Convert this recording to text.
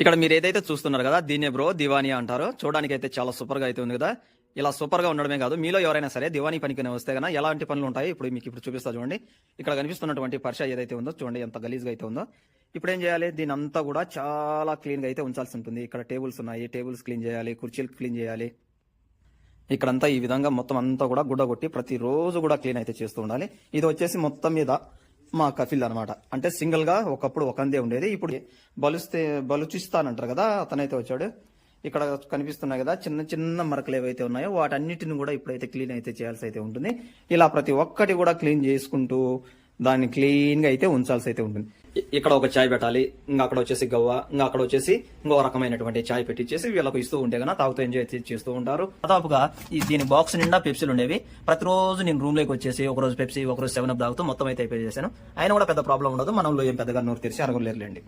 ఇక్కడ మీరు ఏదైతే చూస్తున్నారు కదా దీన్నే బ్రో దివానీ అంటారు. చూడడానికి అయితే చాలా సూపర్గా అయితే ఉంది కదా. ఇలా సూపర్గా ఉండడమే కాదు మీలో ఎవరైనా సరే దివానీ పనికి వస్తే కన్నా ఎలాంటి పనులు ఉంటాయి? ఇప్పుడు మీకు ఇప్పుడు చూపిస్తా చూడండి. ఇక్కడ కనిపిస్తున్నటువంటి పరిష ఏదైతే ఉందో చూడండి ఎంత గలీజ్గా అయితే ఉందో. ఇప్పుడు ఏం చేయాలి? దీని అంతా కూడా చాలా క్లీన్గా అయితే ఉంచాల్సి ఉంటుంది. ఇక్కడ టేబుల్స్ ఉన్నాయి. టేబుల్స్ క్లీన్ చేయాలి కుర్చీలు క్లీన్ చేయాలి. ఇక్కడంతా ఈ విధంగా మొత్తం అంతా కూడా గుడ్డ కొట్టి ప్రతిరోజు కూడా క్లీన్ అయితే చేస్తూ ఉండాలి. ఇది వచ్చేసి మొత్తం మీద మా కఫిల్ అన్నమాట. అంటే సింగిల్గా ఒకప్పుడు ఒకందే ఉండేది. ఇప్పుడు బలుస్తే బలుచిస్తానంటారు కదా అతనైతే వచ్చాడు. ఇక్కడ కనిపిస్తున్నాయి కదా చిన్న చిన్న మరకలు ఏవైతే ఉన్నాయో వాటన్నిటిని కూడా ఇప్పుడైతే క్లీన్ అయితే చేయాల్సి అయితే ఉంటుంది. ఇలా ప్రతి ఒక్కటి కూడా క్లీన్ చేసుకుంటూ దాన్ని క్లీన్గా అయితే ఉంచాల్సి అయితే ఉంటుంది. ఇక్కడ ఒక చాయ్ పెట్టాలి ఇంకా అక్కడ వచ్చేసి గవ్వ ఇంకా అక్కడ వచ్చేసి ఇంకో రకమైనటువంటి చాయ్ పెట్టించేసి వీళ్ళకు ఇస్తూ ఉంటే కన్నా తాగుతూ ఎంజాయ్ చేస్తూ ఉంటారు. దాదాపుగా ఈ దీని బాక్స్ నిండా పెప్సీలు ఉండేవి. ప్రతిరోజు నేను రూమ్లోకి వచ్చేసి ఒక రోజు పెప్సీ ఒకరోజు సెవెన్ అప్ తాగుతూ మొత్తం అయితే అయిపోయి చేశాను ఆయన కూడా పెద్ద ప్రాబ్లం ఉండదు. మనంలో ఏం పెద్దగా నోరు తెరిచి అరగలేరులేండి.